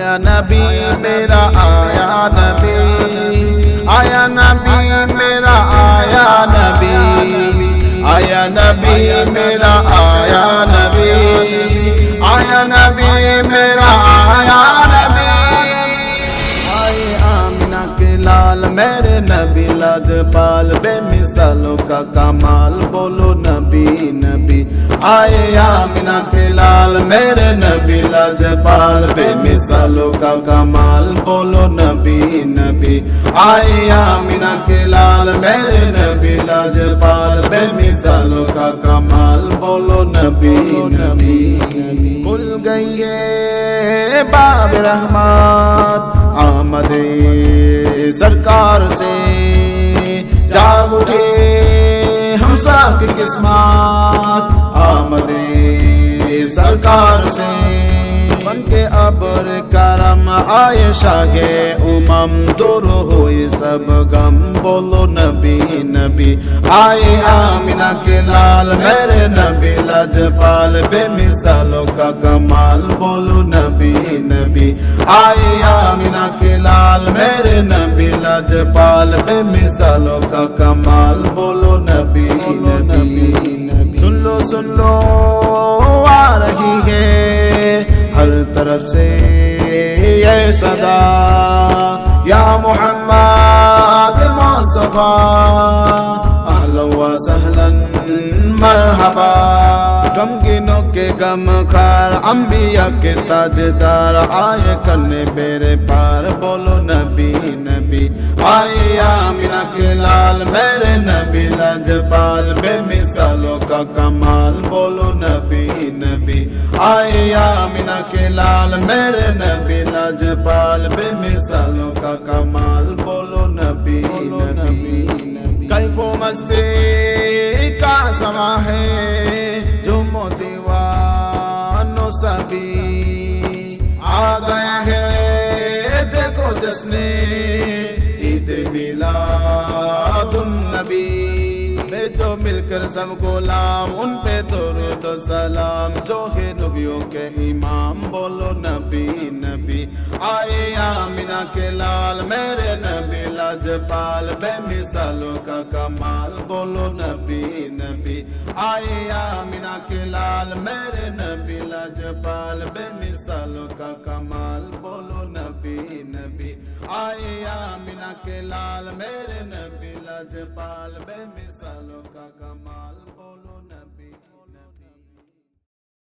آیا نبی، میرا آیا نبی۔ آیا نبی، میرا آیا نبی۔ آیا نبی، میرا آیا نبی۔ آیا نبی، میرا آیا نبی۔ آئے آمینہ کے لال، میرے نبی لاجپال، بے مثالوں کا کمال، بولو نبی۔ نبی آئے آمینہ کے لال، میرے نبی لاجپال۔ بے مثالوں کا کمال، بولو نبی نبی۔ آئے آمینہ کے لال، میرے نبی لاجپال۔ بے مثالوں کا کمال، بولو نبی نبی۔ کھل گئی ہے باب رحمت۔ آمد سرکار سے جاگ اٹھے۔ کی قسمت آمد سرکار سے۔ بن کے ابر کرم آئے شاگے امم، دور ہوئے سب غم۔ بولو نبی نبی، آئے آمینہ کے لال۔ میرے نبی لاجپال بے مثالوں کا کمال۔ بولو نبی نبی، آئے آمینہ کے لال۔ میرے نبی لاجپال بے مثالوں کا کمال۔ بولو سنو آ رہی ہے۔ ہر طرف سے یہ صدا، یا محمد مصطفیٰ، اہلا و سہلا، مرحبا۔ غم گنوں کے غم خار، انبیاء کے تاجدار، آئے کرنے میرے پار، بولو نبی نبی، آئے آمینہ کے لال، میرے نبی لاجپال بے مثالوں کا کمال، بولو نبی نبی، آئے آمینہ کے لال، میرے نبی لاجپال بے مثالوں کا کمال، بولو نبی نبی کئی کو مستی کا سما ہے جو دیوانو سبھی آ گیا ہے دیکھو جس نے عید میلاد النبی بے جو مل کر سب غلام ان پہ درود و سلام۔ جو ہے نبیوں کے امام، بولو نبی نبی۔ آئے آمینہ کے لال میرے نبی لاجپال بے مثالوں کا کمال بولو نبی نبی آئے آمینہ کے لال میرے نبی لاجپال بے مثالوں کا کمال بولو نبی نبی آئے آمینہ کے لال میرے نبی لاجپال بے مثالوں کا کمال